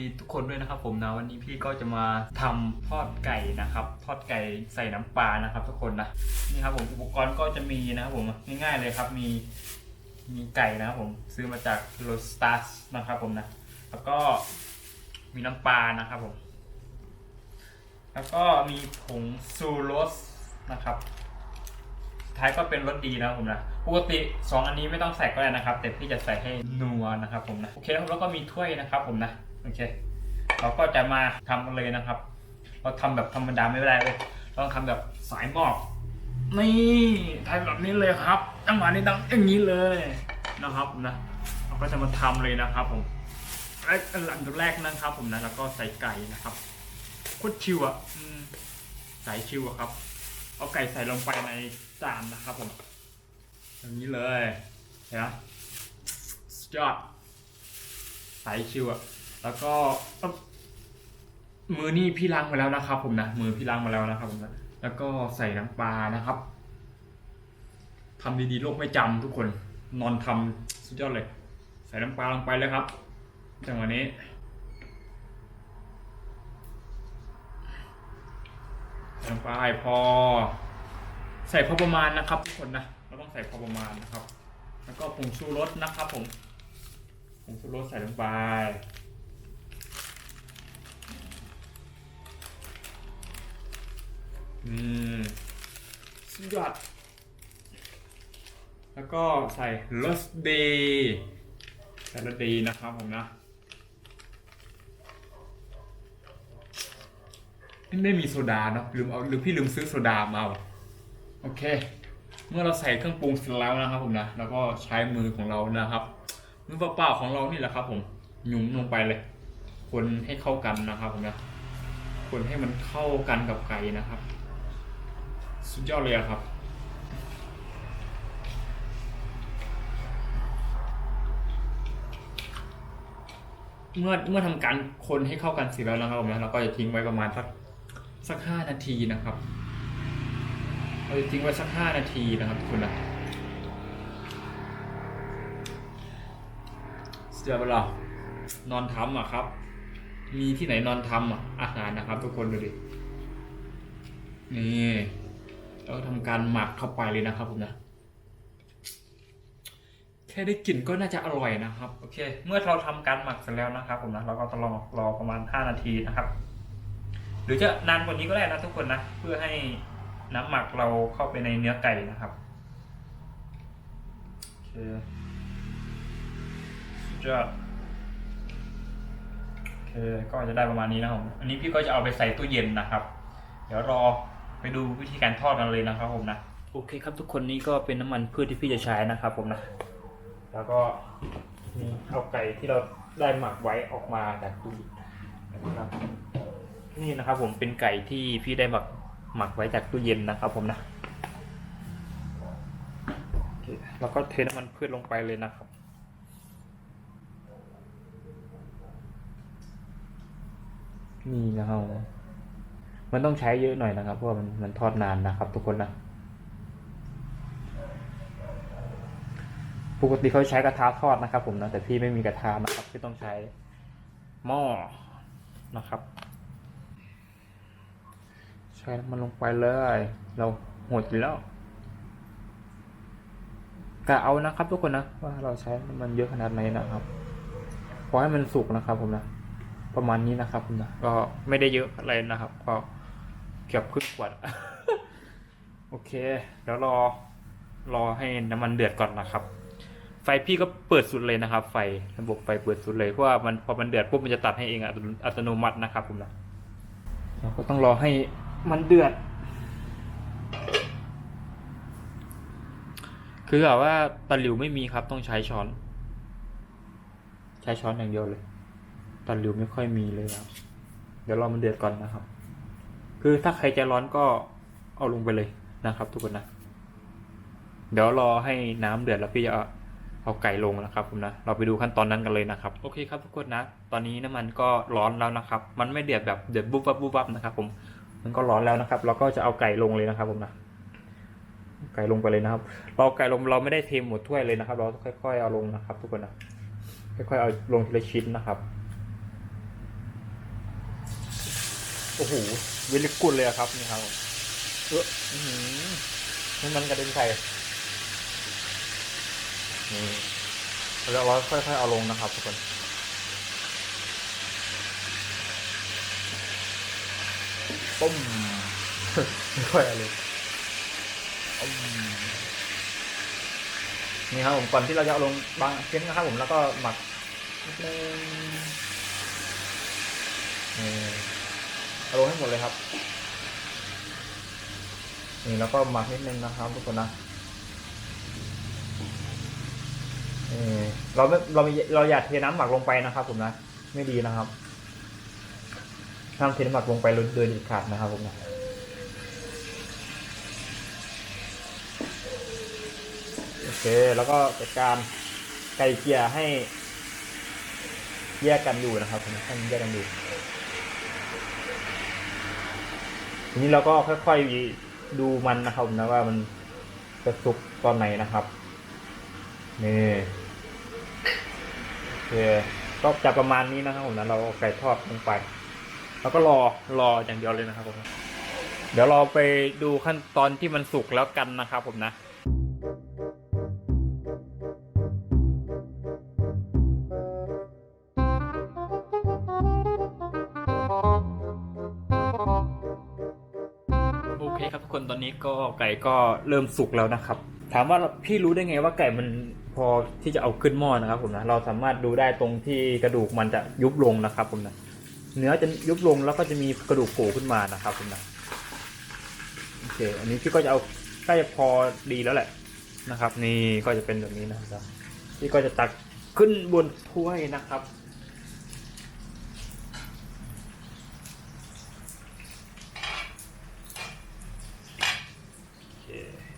ดีทุกคนด้วยนะครับ ผมนะวันนี้พี่ก็จะมาทำทอดไก่นะครับ ทอดไก่ใส่น้ำปลานะครับ ทุกคนนะนี่ครับผมอุปกรณ์ก็จะมีนะครับผมง่ายๆเลยครับมีมีไก่นะครับผมซื้อมาจากโรสตัสนะครับ ผมนะแล้วก็มีน้ำปลานะครับผม แล้วก็มีผงซูโรสนะครับท้ายก็เป็นรสดีนะครับผมนะ ปกติสองอันนี้ไม่ต้องใส่ก็ได้นะครับ แต่พี่จะใส่ให้นัวนะครับผมนะ โอเคแล้วก็มีถ้วยนะครับผมนะ โอเค เราก็จะมาทำกันเลยนะครับ เราทำแบบธรรมดาไม่ได้เลยเราต้องทำแบบสายหมอกนี่ทำแบบนี้เลยครับจังหวะนี้ต้องอย่างนี้เลยนะครับนะเราก็จะมาทำเลยนะครับผมและหลังจากแรกนะครับผมนะแล้วก็ใส่ไก่นะครับโคตรชิวอะอืมใส่ชิวอะครับ เอาไก่ใส่ลงไปในจานนะครับผมอย่างนี้เลยเห็นไหมสุดยอดใส่ชิวอะ แล้วก็มือนี่พี่ล้างมาแล้วนะครับ ผมนะมือพี่ล้างมาแล้วนะครับผมนะแล้วก็ใส่น้ำปลานะครับทำดีๆโลกไม่จำทุกคน นอนทำสุดยอดเลย ใส่น้ำปลาลงไปเลยครับจังหวะนี้ใส่ลงไปพอ ใส่พอประมาณนะครับทุกคนนะเราต้องใส่พอประมาณนะครับ แล้วก็ผงชูรสนะครับผมผงชูรสใส่ลงไป อืมสุดยอด แล้วก็ใส่รสดีใส่รสดีนะครับผมนะไม่มีโซดาเนาะลืมเอาหรือพี่ลืมซื้อโซดามาโอเค เมื่อเราใส่เครื่องปรุงเสร็จแล้วนะครับผมนะแล้วก็ใช้มือของเรานะครับมือเปล่าๆของเรานี่แหละครับ ผมหยุมลงไปเลย คนให้เข้ากันนะครับผมนะคนให้มันเข้ากันกับไก่นะครับ สุดยอดเลยครับ เมื่อเมื่อทำการคนให้เข้ากันเสร็จแล้วนะครับผมนะเราก็จะทิ้งไว้ประมาณสักสักห้านาทีนะครับ เราจะทิ้งไว้สักห้านาทีนะครับทุกคนนะเสียเวลานอนทำอะครับ มีที่ไหนนอนทำอะอาหารนะครับ ทุกคนดูดินี่ แล้วทำการหมักเข้าไปเลยนะครับผมนะ แค่ได้กลิ่นก็น่าจะอร่อยนะครับ โอเค เมื่อเราทำการหมักเสร็จแล้วนะครับ ผมนะ เราก็ต้องรอรอประมาณ 5 นาทีนะครับ หรือจะนานกว่านี้ก็ได้นะทุกคนนะ เพื่อให้น้ำหมักเราเข้าไปในเนื้อไก่นะครับโอเคสุดยอดโอเคก็จะได้ประมาณนี้นะครับผม อันนี้พี่ก็จะเอาไปใส่ตู้เย็นนะครับ เดี๋ยวรอ ไปดูวิธีการทอดกันเลยนะครับผมนะโอเคครับทุกคนนี้ก็เป็นน้ำมันพืชที่พี่จะใช้นะครับผมนะ แล้วก็นี่เอาไก่ที่เราได้หมักไว้ออกมาจากตู้นะครับนี่นะครับ ผมเป็นไก่ที่พี่ได้หมักหมักไว้จากตู้เย็นนะครับผมนะแล้วก็เทน้ำมันพืชลงไปเลยนะครับนี่นะครับ มันต้องใช้เยอะหน่อยนะครับ เพราะว่ามันมันทอดนานนะครับ ทุกคนนะปกติเขาใช้กระทะทอดนะครับ ผมนะแต่พี่ไม่มีกระทะนะครับพี่ต้องใช้หม้อนะครับใช้มันลงไปเลย เราหดอยู่แล้วกะเอานะครับ ทุกคนนะว่าเราใช้มันเยอะขนาดไหนนะครับพอให้มันสุกนะครับ ผมนะประมาณนี้นะครับผมนะก็ไม่ได้เยอะอะไรนะครับ ก็ เกือบครึ่งขวด โอเค แล้วรอรอให้น้ำมันเดือดก่อนนะครับ ไฟพี่ก็เปิดสุดเลยนะครับ ไฟระบบไฟเปิดสุดเลยเพราะว่ามันพอมันเดือดปุ๊บมันจะตัดให้เองอัตโนอัตโนมัตินะครับผมนะเราก็ต้องรอให้มันเดือด คือแบบว่าตะหลิวไม่มีครับต้องใช้ช้อน ใช้ช้อนอย่างเดียวเลยตะหลิวไม่ค่อยมีเลยครับ เดี๋ยวรอมันเดือดก่อนนะครับ คือถ้าใครใจร้อนก็เอาลงไปเลยนะครับ ทุกคนนะ เดี๋ยวรอให้น้ำเดือดแล้วพี่จะเอาเอาไก่ลงนะครับผมนะ เราไปดูขั้นตอนนั้นกันเลยนะครับ โอเคครับทุกคนนะ ตอนนี้น้ำมันก็ร้อนแล้วนะครับ มันไม่เดือดแบบเดือดบุบบับบุบบับนะครับ ผม มันก็ร้อนแล้วนะครับ เราก็จะเอาไก่ลงเลยนะครับ ผมนะ ไก่ลงไปเลยนะครับ เราไก่ลงเราไม่ได้เทหมดถ้วยเลยนะครับ เราค่อย ๆ เอาลงนะครับ ทุกคนนะ ค่อยๆเอาลงทีละชิ้นนะครับ โอ้โหเวลิกุลเลยอะครับนี่ครับเออนี่มันกระเด็นใส่นี่แล้วเราค่อยๆเอาลงนะครับทุกคนปุ้มไม่ค่อยอะไรนี่ครับผมก่อนที่เราจะเอาลงบางชิ้นนะครับผมแล้วก็หมักนิดนึงนี่ เอาลงให้หมดเลยครับ นี่แล้วก็หมักนิดนึงนะครับทุกคนนะเราไม่เรามีเราอย่าเทน้ำหมักลงไปนะครับ ผมนะ ไม่ดีนะครับห้ามเทน้ำหมักลงไปโดยเด็ดขาดนะครับผมนะโอเค แล้วก็จัดการไก่เกี่ยให้แยกกันอยู่นะครับผมให้มันแยกกันอยู่ ทีนี้เราก็ค่อยๆดูมันนะครับผมนะว่ามันจะสุกตอนไหนนะครับนี่โอเคก็จะประมาณนี้นะครับผมนะเราเอาไก่ทอดลงไป แล้วก็รอรออย่างเดียวเลยนะครับผมเดี๋ยวเราไปดูขั้นตอนที่มันสุกแล้วกันนะครับผมนะ ตอนนี้ก็ไก่ก็เริ่มสุกแล้วนะครับ ถามว่าพี่รู้ได้ไงว่าไก่มันพอที่จะเอาขึ้นหม้อนะครับผมนะเราสามารถดูได้ตรงที่กระดูกมันจะยุบลงนะครับผมนะเนื้อจะยุบลงแล้วก็จะมีกระดูกโผล่ขึ้นมานะครับคุณนะโอเคอันนี้พี่ก็จะเอาใกล้จะพอดีแล้วแหละนะครับ นี่ก็จะเป็นแบบนี้นะครับพี่ก็จะตักขึ้นบนถ้วยนะครับ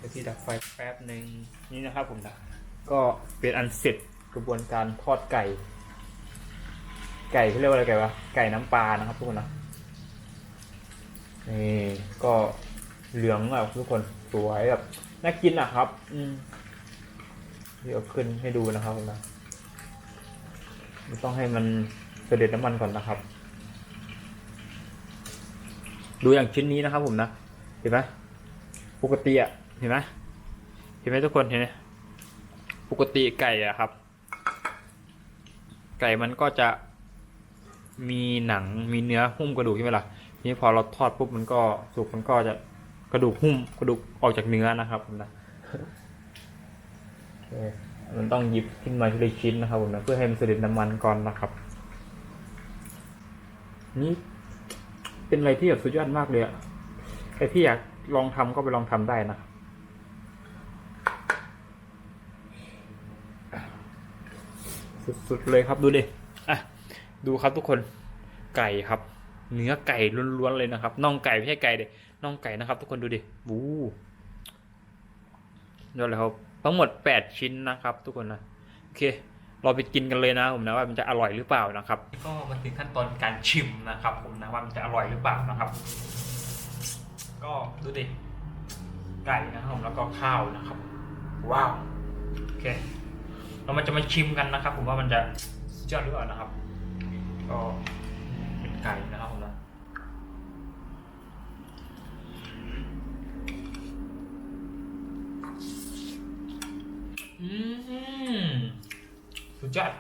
โอเค เดี๋ยวพี่ดับไฟแป๊บหนึ่งนี่นะครับผมนะก็เป็นอันเสร็จกระบวนการทอดไก่ ไก่เขาเรียกว่าอะไรไก่วะไก่น้ำปลานะครับทุกคนนะนี่ก็เหลืองแบบทุกคนสวยแบบน่ากินอะครับ อืมเดี๋ยวขึ้นให้ดูนะครับผมนะต้องให้มันเสด็จน้ำมันก่อนนะครับ ดูอย่างชิ้นนี้นะครับผมนะ เห็นไหมปกติอะ เห็นไหมเห็นไหมทุกคนเห็นไหมปกติไก่อะครับ ไก่มันก็จะมีหนังมีเนื้อหุ้มกระดูกใช่ไหมล่ะทีนี้พอเราทอดปุ๊บมันก็สุกมันก็จะกระดูกหุ้มกระดูกออกจากเนื้อนะครับผมนะโอเคมันต้องหยิบขึ้นมาทีละชิ้นนะครับผมนะเพื่อให้มันเสด็จน้ำมันก่อนนะครับ นี่เป็นอะไรที่แบบสุดยอดมากเลยอะใครที่อยากลองทำก็ไปลองทำได้นะ สุดๆเลยครับดูดิอะดูครับทุกคนไก่ครับ เนื้อไก่ล้วนๆเลยนะครับน่องไก่ไม่ใช่ไก่เด็น่องไก่นะครับ ทุกคนดูดิวู้ยอดเลยครับทั้งหมดแปดชิ้นนะครับ ทุกคนนะโอเค เราไปกินกันเลยนะผมนะว่ามันจะอร่อยหรือเปล่านะครับ ก็มาถึงขั้นตอนการชิมนะครับ ผมนะว่ามันจะอร่อยหรือเปล่านะครับ ก็ดูดิไก่นะครับผมแล้วก็ข้าวนะครับ ว้าวโอเค เรามันจะมาชิมกันนะครับ ผมว่ามันจะยอดหรือเปล่านะครับ ก็เป็นไก่นะครับผมนะอืมสุดยอด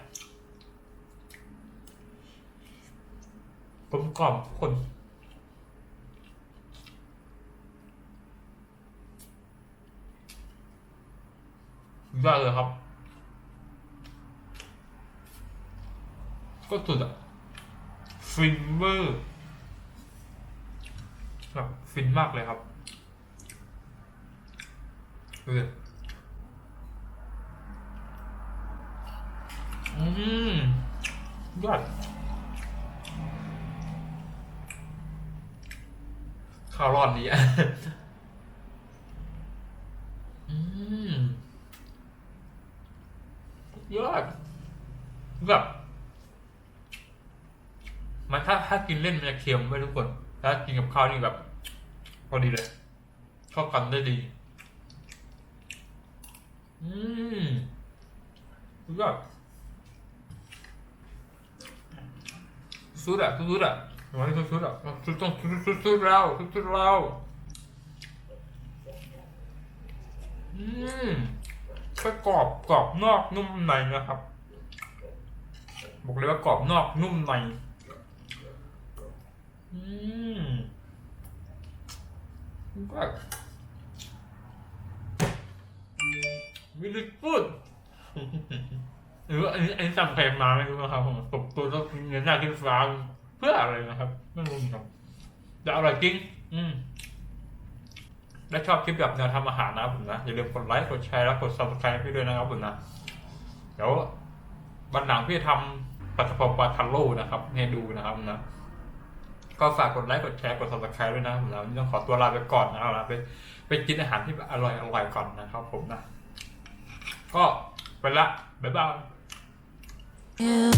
กลมกล่อมทุกคนสุดยอดเลยครับ ก็สุดอะฟินเวอร์แบบฟินมากเลยครับดูดิอืมยอดข้าวร้อนดีอะ อืมยอดแบบ มันถ้าถ้ากินเล่นมันจะเค็มไม่ทุกคนถ้ากินกับข้าวนี่แบบพอดีเลยเข้ากันได้ดี อืมสุดยอดสุดอะสุดอะวันนี้สุดอะสุดต้องสุดๆแล้วสุดๆแล้วอืมแค่กรอบกรอบนอกนุ่มในนะครับ บอกเลยว่ากรอบนอกนุ่มใน อืมก็วิลิฟูดหรือว่าอันนี้อันนี้จำใครมาไม่รู้นะครับผมตกตัวแล้วเงินหน้าขึ้นฟ้าเพื่ออะไรนะครับ ไม่รู้ครับแต่อร่อยจริง อืมและชอบคลิปแบบแนวทำอาหารนะผมนะ อย่าลืมกดไลค์กดแชร์และกด subscribe ให้ด้วยนะครับผมนะ เดี๋ยววันหลังพี่ทำปลาทะพปลาทัลโล่นะครับ ให้ดูนะครับนะ ก็ฝากกดไลค์กดแชร์กด subscribe ด้วยนะผมแล้วนี่ต้องขอตัวลาไปก่อนนะเอาละไปไปกินอาหารที่อร่อยอร่อยก่อนนะครับผมนะ ก็ไปละบ๊ายบาย Yeah.